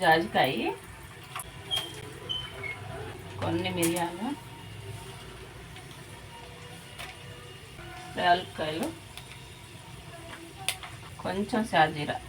జాజికాయ కొన్ని మిరియాలు. యాలక్కాయలు. కొంచెం షాజీరా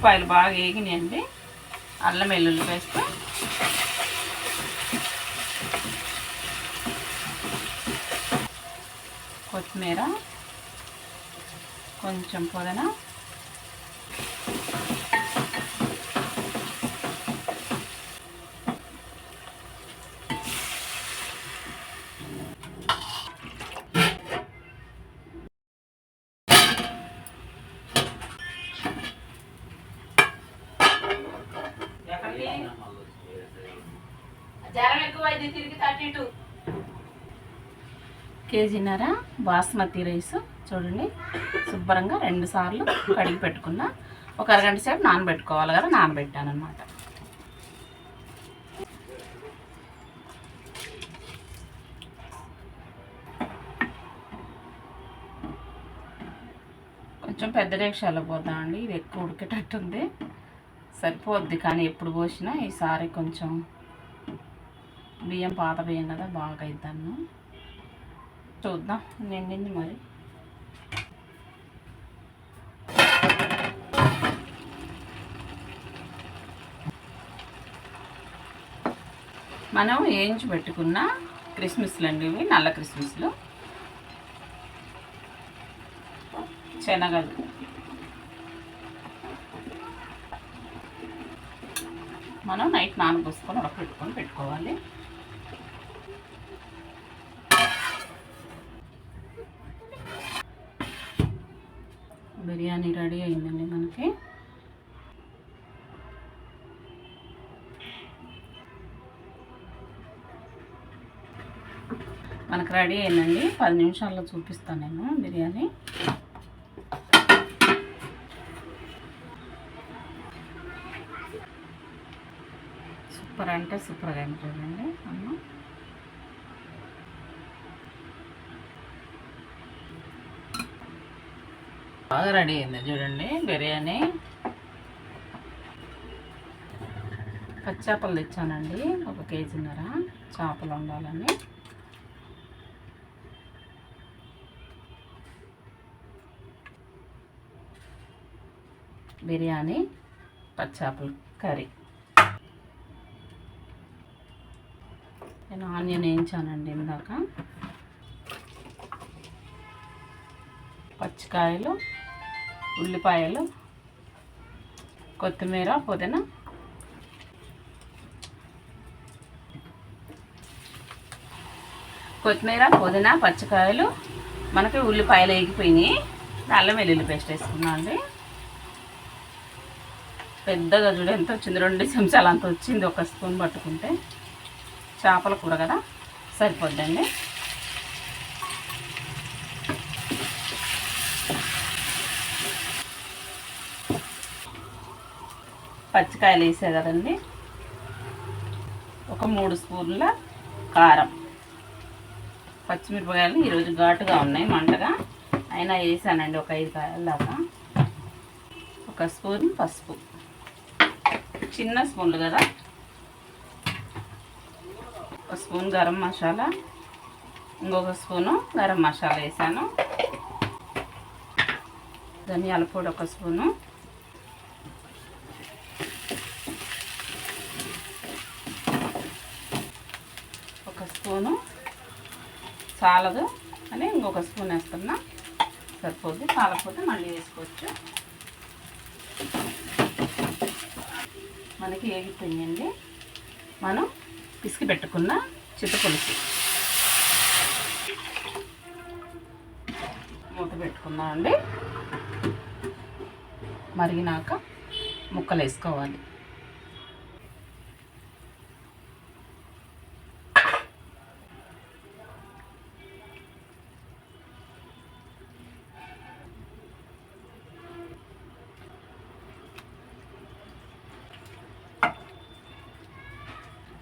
ఉల్లిపాయలు బాగా వేగినాయండి. అల్లం వెల్లుల్లి పేస్ట్. కొత్తిమీర. కొంచెం పుదీనా. Thirty two. కేజీన్నర బాస్మతి రైస్. చూడండి శుభ్రంగా రెండు సార్లు కడిగి పెట్టుకున్నా. ఒక అరగంట సేపు నానబెట్టుకోవాలి కదా నానబెట్టాను అనమాట కొంచెం పెద్ద రేక్షాలో పోతామండి ఇది ఎక్కువ ఉడికేటట్టుంది. సరిపోద్ది కానీ ఎప్పుడు పోసినా ఈసారి కొంచెం బియ్యం పాత బియ్యం కదా బాగా అవుతాను చూద్దాం నిండింది మరి. మనం వేయించి పెట్టుకున్న క్రిస్మస్లు అండి ఇవి నల్ల క్రిస్మస్లు. శనగలు. మనం నైట్ నానబోసుకొని ఉడకపెట్టుకొని పెట్టుకోవాలి. బిర్యానీ రెడీ అయిందండి మనకి. మనకు రెడీ అయిందండి. పది నిమిషాల్లో చూపిస్తాను నేను బిర్యానీ. సూపర్ అంటే సూపర్గా ఉంటుందండి అమ్మ బాగా రెడీ అయింది చూడండి బిర్యానీ. పచ్చి చేపలు తెచ్చానండి ఒక కేజీన్నర చేపలు ఉండాలని బిర్యానీ పచ్చి కర్రీ. నేను ఆనియన్ వేయించానండి ఇందాక. పచ్చికాయలు ఉల్లిపాయలు కొత్తిమీర పుదీనా. కొత్తిమీర పుదీనా పచ్చికాయలు. మనకి ఉల్లిపాయలు వేగిపోయినాయి. అల్లం వెల్లుల్లి పేస్ట్ వేసుకున్నాం అండి. పెద్దగా చూడు ఎంత వచ్చింది? రెండు చెంచాలు అంత వచ్చింది. ఒక స్పూన్ పట్టుకుంటే. చేపల కూర కదా? సరిపోద్దండి. పచ్చికాయలు వేసే కదండి. ఒక మూడు స్పూన్ల కారం. పచ్చిమిరపకాయలు ఈరోజు ఘాటుగా ఉన్నాయి మంటగా. అయినా వేసానండి ఒక ఐదు కాయల దాకా. ఒక స్పూన్ పసుపు. చిన్న స్పూన్లు కదా. ఒక స్పూన్ గరం మసాలా. ఇంకొక స్పూను గరం మసాలా వేసాను. ధనియాల పొడి ఒక స్పూను ఒక స్పూను చాలదు అని ఇంకొక స్పూన్ వేస్తున్నా. సరిపోద్ది. చాలకపోతే మళ్ళీ వేసుకోవచ్చు. మనకి ఏగిపోయిందండి. మనం పిసికి పెట్టుకున్న చింతపులుసు మూత పెట్టుకున్నామండి. అండి మరిగినాక ముక్కలు వేసుకోవాలి.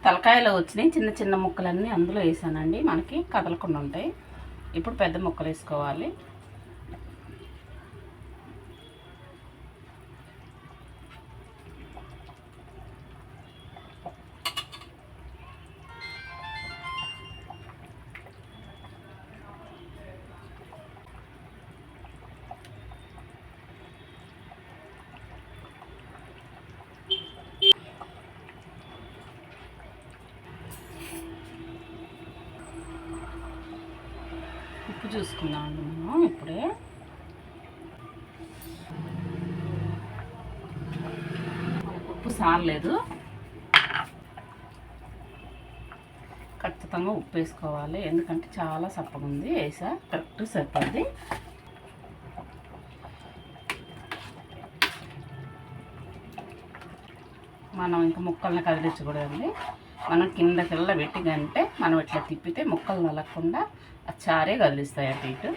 తలకాయలో వచ్చినాయి చిన్న చిన్న ముక్కలన్నీ అందులో వేసానండి. మనకి కదలకుండా ఉంటాయి. ఇప్పుడు పెద్ద ముక్కలు వేసుకోవాలి. ఉప్పు చూసుకుందాం అండి మనం ఇప్పుడే. ఉప్పు సారలేదు ఖచ్చితంగా ఉప్పు వేసుకోవాలి. ఎందుకంటే చాలా సప్పగా ఉంది వేసా. కరెక్ట్ సరిపడింది మనం ఇంకా ముక్కల్ని కదిలించకూడదండి. మనం కింద కింద పెట్టి కంటే మనం ఇట్లా తిప్పితే ముక్కలు నలగకుండా ఆ చారే కదిలిస్తాయి అటు ఇటు.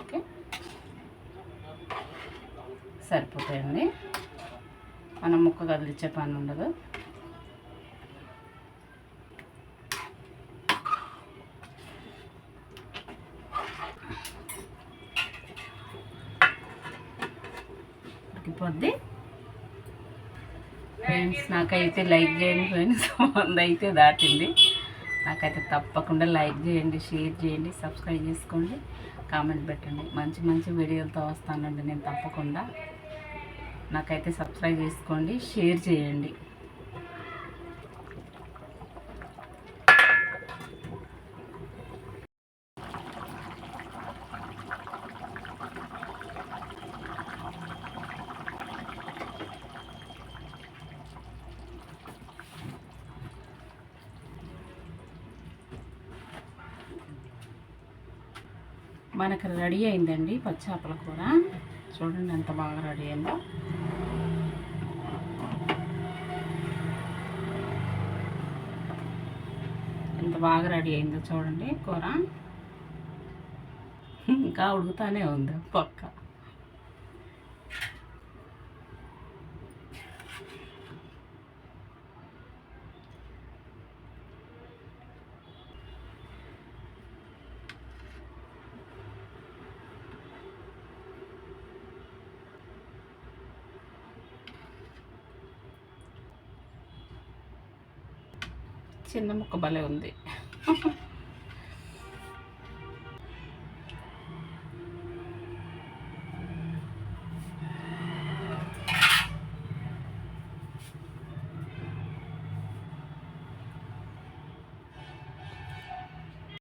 ఓకే. సరిపోతాయండి. మనం ముక్క కదిలిచ్చే పని ఉండదు. పొద్ది ఫ్రెండ్స్ నాకైతే లైక్ చేయండి ఫ్రెండ్స్. వంద అయితే దాటింది. నాకైతే తప్పకుండా లైక్ చేయండి షేర్ చేయండి సబ్స్క్రైబ్ చేసుకోండి కామెంట్ పెట్టండి. మంచి మంచి వీడియోలతో వస్తానండి నేను తప్పకుండా. నాకైతే సబ్స్క్రైబ్ చేసుకోండి షేర్ చేయండి. మనకు రెడీ అయిందండి పచ్చాపల కూర. చూడండి ఎంత బాగా రెడీ అయిందో. ఎంత బాగా రెడీ అయిందో చూడండి కూర. ఇంకా ఉడుకుతానే ఉంది పక్క. చిన్న ముక్క భలే ఉంది.